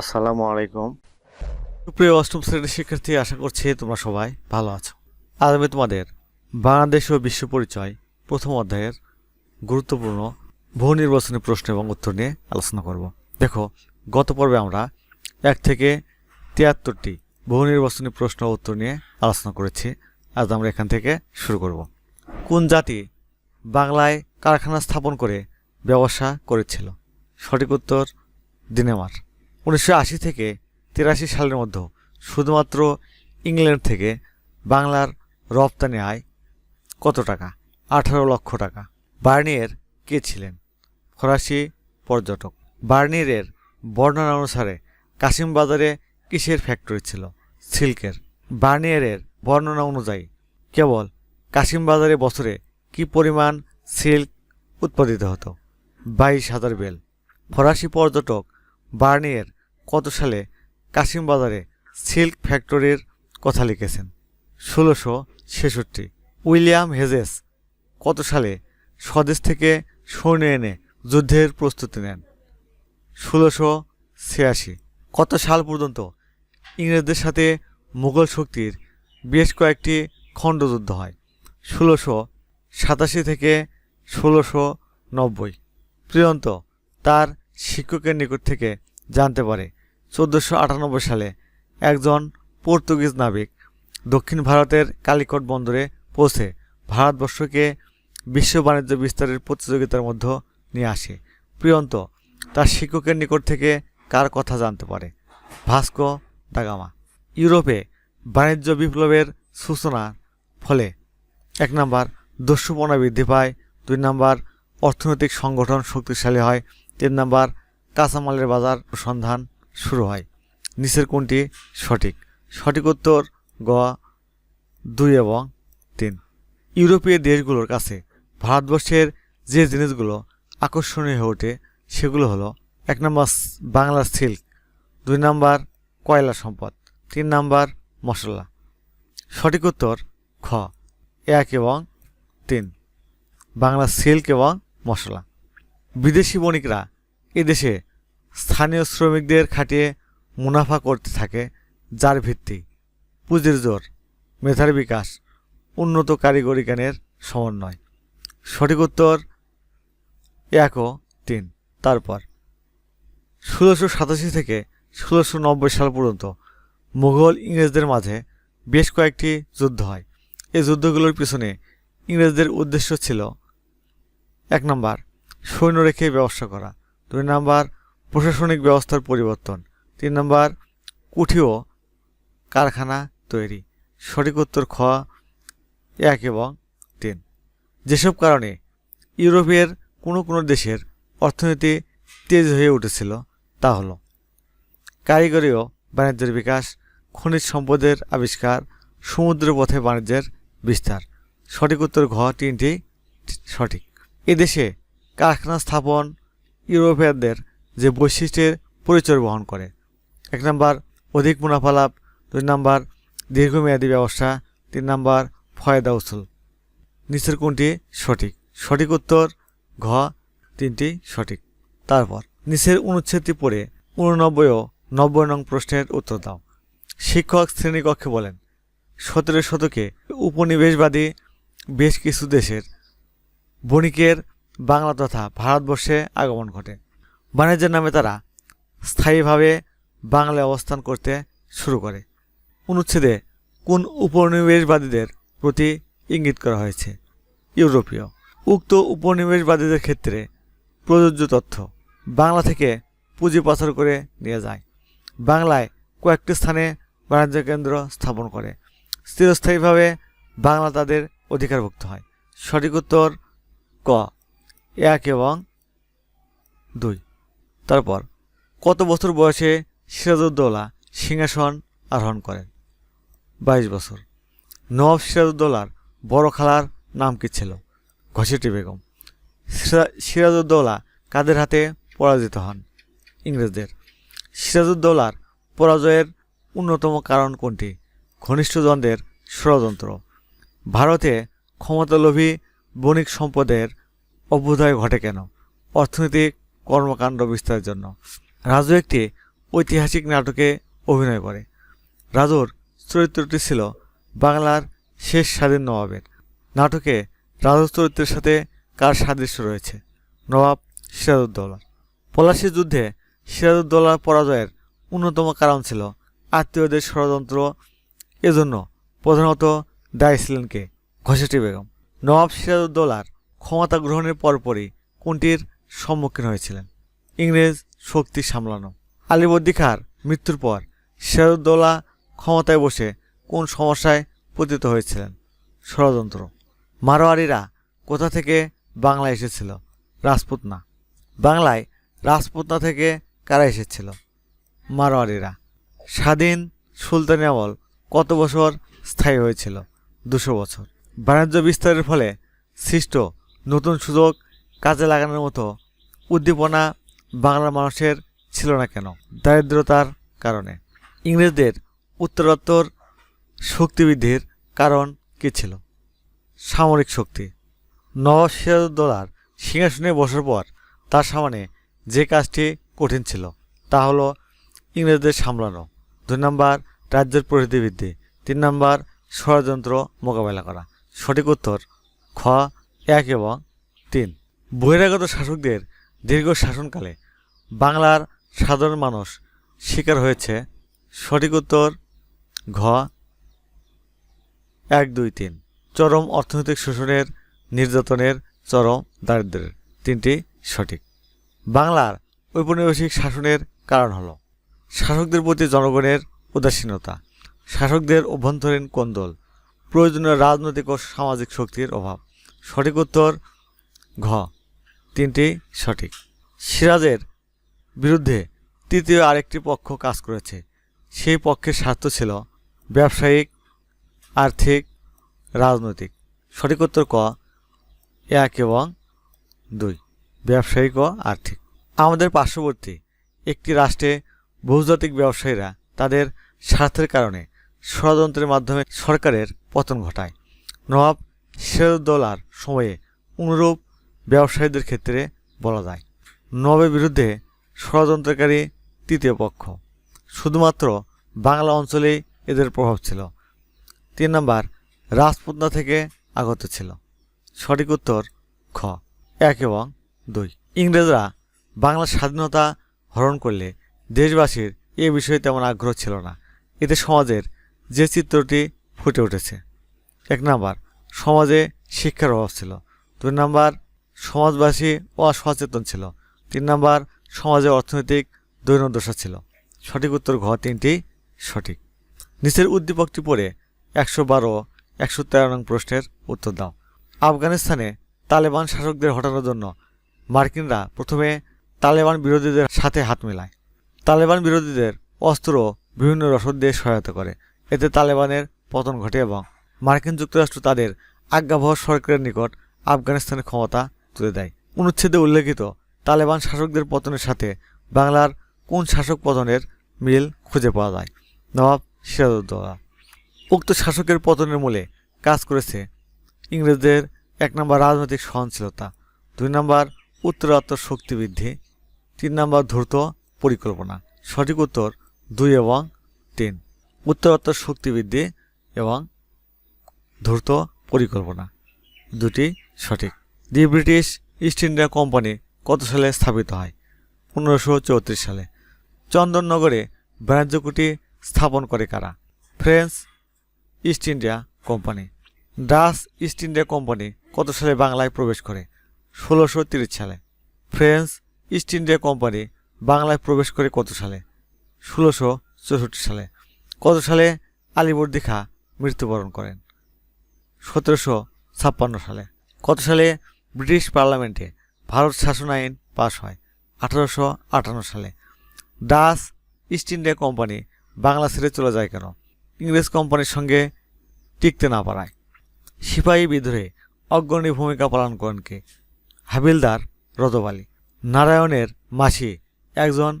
আসসালামু আলাইকুম। প্রিয় অষ্টম শ্রেণির শিক্ষার্থী, আশা করছি তোমরা সবাই ভালো আছো। আজ আমি তোমাদের বাংলাদেশ ও বিশ্ব পরিচয়, প্রথম অধ্যায়ের গুরুত্বপূর্ণ বহু নির্বাচনী প্রশ্ন এবং উত্তর নিয়ে আলোচনা করব। দেখো, গত পর্বে আমরা এক থেকে তিয়াত্তরটি বহু নির্বাচনী প্রশ্ন উত্তর নিয়ে আলোচনা করেছি। আজ আমরা এখান থেকে শুরু করব। কোন জাতি বাংলায় কারখানা স্থাপন করে ব্যবসা করেছিল? সঠিক উত্তর, দিনেমার। উনিশশো আশি থেকে তিরাশি সালের মধ্যে শুধুমাত্র ইংল্যান্ড থেকে বাংলার রপ্তানি আয় কত টাকা? আঠারো লক্ষ টাকা। বার্নিয়ের কে ছিলেন? ফরাসি পর্যটক। বার্নিয়ের বর্ণনা অনুসারে কাশিম বাজারে কিসের ফ্যাক্টরি ছিল? সিল্কের। বার্নিয়ারের বর্ণনা অনুযায়ী কেবল কাশিম বাজারে বছরে কি পরিমাণ সিল্ক উৎপাদিত হতো? বাইশ হাজার বেল। ফরাসি পর্যটক বার্নিয়ের কত সালে কাশিমবাজারে সিল্ক ফ্যাক্টরির কথা লিখেছেন? ষোলোশো ছেষট্টি। উইলিয়াম হেজেস কত সালে স্বদেশ থেকে সৈন্য এনে যুদ্ধের প্রস্তুতি নেন? ষোলোশো ছিয়াশি। কত সাল পর্যন্ত ইংরেজদের সাথে মুঘল শক্তির বেশ কয়েকটি খণ্ডযুদ্ধ হয়? ষোলোশো সাতাশি থেকে ষোলোশো নব্বই। প্রিয়ন্ত তার শিক্ষকের নিকট থেকে জানতে পারে, চোদ্দোশো আটানব্বই সালে একজন পর্তুগিজ নাবিক দক্ষিণ ভারতের কালিকট বন্দরে পৌঁছে ভারতবর্ষকে বিশ্ব বাণিজ্য বিস্তারের প্রতিযোগিতার মধ্যে নিয়ে আসে। প্রিয়ন্ত, তার শিক্ষকের নিকট থেকে কার কথা জানতে পারে? ভাস্কো দাগামা ইউরোপে বাণিজ্য বিপ্লবের সূচনার ফলে এক নাম্বার দস্যুপনা বৃদ্ধি পায়, দুই নাম্বার অর্থনৈতিক সংগঠন শক্তিশালী হয় তিন নাম্বার, কাঁচামালের বাজার সন্ধান শুরু হয়। নিচের কোনটি সঠিক? সঠিক উত্তর গ, দুই এবং তিন। ইউরোপীয় দেশগুলোর কাছে ভারতবর্ষের যে জিনিসগুলো আকর্ষণীয় হয়ে ওঠে, সেগুলো হলো, এক নম্বর বাংলার সিল্ক, দুই নাম্বার কয়লা সম্পদ, তিন নাম্বার মশলা। সঠিক উত্তর খ, এক এবং তিন। বাংলা সিল্ক এবং মশলা। বিদেশি বণিকরা এদেশে স্থানীয় শ্রমিকদের খাটিয়ে মুনাফা করতে থাকে, যার ভিত্তি পুঁজির জোর, মেধার বিকাশ, উন্নত কারিগরি জ্ঞানের সমন্বয়। সঠিক উত্তর এক ও তিন। তারপর, ষোলোশো সাতাশি থেকে ষোলোশো নব্বই সাল পর্যন্ত মুঘল ইংরেজদের মাঝে বেশ কয়েকটি যুদ্ধ হয়। এই যুদ্ধগুলোর পিছনে ইংরেজদের উদ্দেশ্য ছিল, এক নম্বর সৈন্য রেখে ব্যবসা করা। দুই নাম্বার, প্রশাসনিক ব্যবস্থার পরিবর্তন। তিন নম্বর, কুঠি ও কারখানা তৈরি। সঠিক উত্তর খ, এক এবং তিন। যেসব কারণে ইউরোপের কোনো কোনো দেশের অর্থনীতি তেজ হয়ে উঠেছিল, তা হলো কারিগরি ও বাণিজ্যের বিকাশ, খনিজ সম্পদের আবিষ্কার, সমুদ্র পথে বাণিজ্যের বিস্তার। সঠিক উত্তর ঘ, তিনটি সঠিক। এদেশে কারখানা স্থাপন ইউরোপিয়ানদের যে বৈশিষ্ট্যের পরিচয় বহন করে। এক নম্বর, অধিক মুনাফা লাভ। দুই নম্বর, দীর্ঘমেয়াদী ব্যবসা। তিন নম্বর, ফয়দা উসুল। নিচের কোনটি সঠিক? সঠিক উত্তর, ঘ, তিনটি সঠিক। তারপর, নিচের অনুচ্ছেদটি পড়ে উননব্বই ও নব্বই নং প্রশ্নের উত্তর দাও। শিক্ষক শ্রেণীকক্ষে বলেন, সতেরো শতকে উপনিবেশবাদী বেশ কিছু দেশের বণিকের বাংলা তথা ভারতবর্ষে আগমন ঘটে। বাণিজ্যের নামে তারা স্থায়ীভাবে বাংলায় অবস্থান করতে শুরু করে। অনুচ্ছেদে কোন উপনিবেশবাদীদের প্রতি ইঙ্গিত করা হয়েছে? ইউরোপীয়। উক্ত উপনিবেশবাদীদের ক্ষেত্রে প্রযোজ্য তথ্য বাংলা থেকে পুঁজি পাচার করে নিয়ে যায়। বাংলায় কয়েকটি স্থানে বাণিজ্য কেন্দ্র স্থাপন করে। চিরস্থায়ীভাবে বাংলা তাদের অধিকারভুক্ত হয়। সঠিক উত্তর ক। এক এবং দুই। তারপর, কত বছর বয়সে সিরাজউদ্দৌলা সিংহাসন আরোহণ করেন? বাইশ বছর। নবাব সিরাজউদ্দৌলার বড় খালার নাম কি ছিল? ঘসিটি বেগম। সিরা- সিরাজউদ্দৌলা কাদের হাতে পরাজিত হন? ইংরেজদের। সিরাজউদ্দৌলার পরাজয়ের অন্যতম কারণ কোনটি? ঘনিষ্ঠ দ্বন্দ্বের ষড়যন্ত্র। ভারতে ক্ষমতালোভী বণিক সম্পদের অভ্যুদয় ঘটে কেন? অর্থনৈতিক কর্মকাণ্ড বিস্তারের জন্য। রাজু একটি ঐতিহাসিক নাটকে অভিনয় করে। রাজুর চরিত্রটি ছিল বাংলার শেষ স্বাধীন নবাবের। নাটকে রাজুর চরিত্রের সাথে কার সাদৃশ্য রয়েছে? নবাব সিরাজউদ্দৌলার পলাশি যুদ্ধে সিরাজউদ্দৌলার পরাজয়ের অন্যতম কারণ ছিল আত্মীয়দের ষড়যন্ত্র। এজন্য প্রধানত দায়ী ছিলেন কে? ঘষেটি বেগম। নবাব সিরাজউদ্দৌলার ক্ষমতা গ্রহণের পরপরই কোনটির সম্মুখীন হয়েছিলেন? ইংরেজ শক্তি সামলানো। আলিবর্দী খার মৃত্যুর পর সিরাজউদ্দৌলা ক্ষমতায় বসে কোন সমস্যায় পতিত হয়েছিলেন? ষড়যন্ত্র। মারোয়ারিরা কোথা থেকে বাংলায় এসেছিল? রাজপুতনা। বাংলায় রাজপুতনা থেকে কারা এসেছিল? মারোয়ারিরা। স্বাধীন সুলতানি আমল কত বছর স্থায়ী হয়েছিল? দুশো বছর। বাণিজ্য বিস্তারের ফলে সৃষ্ট নতুন সুযোগ কাজে লাগানোর মতো উদ্দীপনা বাংলার মানুষের ছিল না কেন? দারিদ্রতার কারণে। ইংরেজদের উত্তরোত্তর শক্তি বৃদ্ধির কারণ কী ছিল? সামরিক শক্তি। নওয়াব সিরাজউদ্দৌলার সিংহাসনে বসার পর তার সামনে যে কাজটি কঠিন ছিল, তা হলো ইংরেজদের সামলানো। দুই নম্বর, রাজ্যের পরিধি বৃদ্ধি। তিন নম্বর, ষড়যন্ত্র মোকাবেলা করা। সঠিক উত্তর, খ এক এবং তিন। বহিরাগত শাসকদের দীর্ঘ শাসনকালে বাংলার সাধারণ মানুষ শিকার হয়েছে। সঠিক উত্তর, ঘ, এক, দুই, তিন। চরম অর্থনৈতিক শোষণের নির্যাতনের চরম দারিদ্র্যের তিনটি সঠিক। বাংলার ঔপনিবেশিক শাসনের কারণ হলো শাসকদের প্রতি জনগণের উদাসীনতা। শাসকদের অভ্যন্তরীণ কোন্দল, প্রয়োজনীয় রাজনৈতিক ও সামাজিক শক্তির অভাব। সঠিক উত্তর ঘ। তিনটি সঠিক। সিরাজের বিরুদ্ধে তৃতীয় আরেকটি পক্ষ কাজ করেছে। সেই পক্ষের স্বার্থ ছিল ব্যবসায়িক, আর্থিক, রাজনৈতিক। সঠিক উত্তর ক, এক এবং দুই। ব্যবসায়িক ও আর্থিক। আমাদের পার্শ্ববর্তী একটি রাষ্ট্রে বহুজাতিক ব্যবসায়ীরা তাদের স্বার্থের কারণে ষড়যন্ত্রের মাধ্যমে সরকারের পতন ঘটায়। নবাব সিরাজউদ্দৌলার সময়ে অনুরূপ ব্যবসায়ীদের ক্ষেত্রে বলা যায়। নবের বিরুদ্ধে ষড়যন্ত্রকারী তৃতীয় পক্ষ। শুধুমাত্র বাংলা অঞ্চলেই এদের প্রভাব ছিল। তিন নম্বর রাজপুতনা থেকে আগত ছিল। সঠিক উত্তর, খ। এক এবং দুই। ইংরেজরা বাংলার স্বাধীনতা হরণ করলে দেশবাসীর এ বিষয়ে তেমন আগ্রহ ছিল না। এতে সমাজের যে চিত্রটি ফুটে উঠেছে। এক নাম্বার সমাজে শিক্ষার অভাব ছিল। দুই নাম্বার, সমাজবাসী অসচেতন ছিল। তিন নাম্বার, সমাজে অর্থনৈতিক দৈনদশা ছিল। সঠিক উত্তর ঘ, তিনটি সঠিক। নিচের উদ্দীপকটি পড়ে একশো বারো, একশো তেরো নং প্রশ্নের উত্তর দাও। আফগানিস্তানে তালেবান শাসকদের হটানোর জন্য মার্কিনরা প্রথমে তালেবান বিরোধীদের সাথে হাত মেলায়। তালেবান বিরোধীদের অস্ত্র বিভিন্ন রসদ দিয়ে সহায়তা করে। এতে তালেবানের পতন ঘটে এবং মার্কিন যুক্তরাষ্ট্র তাদের আজ্ঞাবহ সরকারের নিকট আফগানিস্তানের ক্ষমতা তুলে দেয়। অনুচ্ছেদে উল্লেখিত তালেবান শাসকদের পতনের সাথে বাংলার কোন শাসক পতনের মিল খুঁজে পাওয়া যায়? নবাব সিরাজউদ্দৌলা। উক্ত শাসকের পতনের মূলে কাজ করেছে ইংরেজদের এক নম্বর রাজনৈতিক সহনশীলতা, দুই নম্বর উত্তরাত্তর শক্তি বৃদ্ধি, তিন নম্বর ধূর্ত পরিকল্পনা। সঠিক উত্তর দুই এবং তিন। উত্তরাত্তর শক্তি বৃদ্ধি এবং ধূর্ত পরিকল্পনা। দুটি সঠিক। The British East India company কত সালে স্থাপিত হয়? পনেরোশো চৌত্রিশ সালে। চন্দননগরে বাণিজ্য কুটি স্থাপন করে কারা? French East India company. Dutch East India company কত সালে বাংলায় প্রবেশ করে? ষোলোশো তিরিশ সালে। ফ্রেঞ্চ ইস্ট ইন্ডিয়া কোম্পানি বাংলায় প্রবেশ করে কত সালে? ষোলোশো চৌষট্টি সালে। কত সালে আলিবর্দী খাঁ মৃত্যুবরণ করেন? সতেরোশো ছাপ্পান্ন সালে। কত সালে? ব্রিটিশ পার্লামেন্টে। ভারত শাসন আইন পাশ হয় আঠারোশো আটান্ন সালে। Dutch, East India company Bangla ছেড়ে চলে যায় কেন? ইংরেজ কোম্পানির সঙ্গে টিকতে না পারায়। সিপাহী বিদ্রোহে অগ্রণী ভূমিকা পালন করেন কে? হাবিলদার রতবালী নারায়ণের মাসি একজন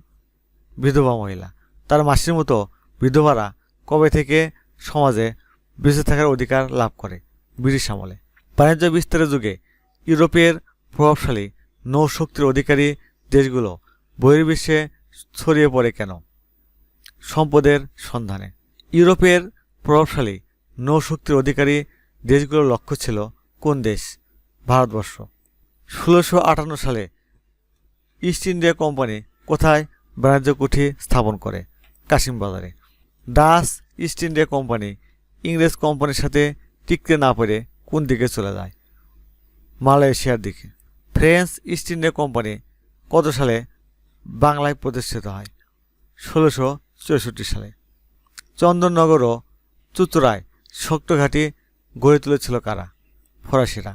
বিধবা মহিলা। তার মাসির মতো বিধবারা কবে থেকে সমাজে বেঁচে থাকার অধিকার লাভ করে? ব্রিটিশ আমলে। বাণিজ্য বিস্তারের যুগে ইউরোপের প্রভাবশালী নৌশক্তির অধিকারী দেশগুলো বহির্বিশ্বে ছড়িয়ে পড়ে কেন? সম্পদের সন্ধানে। ইউরোপের প্রভাবশালী নৌশক্তির অধিকারী দেশগুলোর লক্ষ্য ছিল কোন দেশ? ভারতবর্ষ। ষোলোশো আটান্ন সালে ইস্ট ইন্ডিয়া কোম্পানি কোথায় বাণিজ্য কুঠি স্থাপন করে? কাশিম বাজারে ইস্ট ইন্ডিয়া কোম্পানি ইংরেজ কোম্পানির সাথে টিকতে না পেরে কোন দিকে চলে যায়? মালয়েশিয়ার দিকে। ফ্রেঞ্চ ইস্ট ইন্ডিয়া কোম্পানি কত সালে বাংলায় প্রতিষ্ঠিত হয়? ষোলোশো চৌষট্টি সালে। চন্দননগর ও চুচুড়ায় শক্ত ঘাঁটি গড়ে তুলেছিল কারা? ফরাসিরা।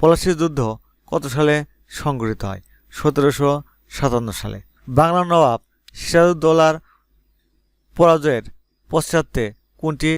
পলাশির যুদ্ধ কত সালে সংঘটিত হয়? সতেরোশো সাতান্ন সালে। বাংলা নবাব সিরাজউদ্দৌলার পরাজয়ের পশ্চাতে কোনটি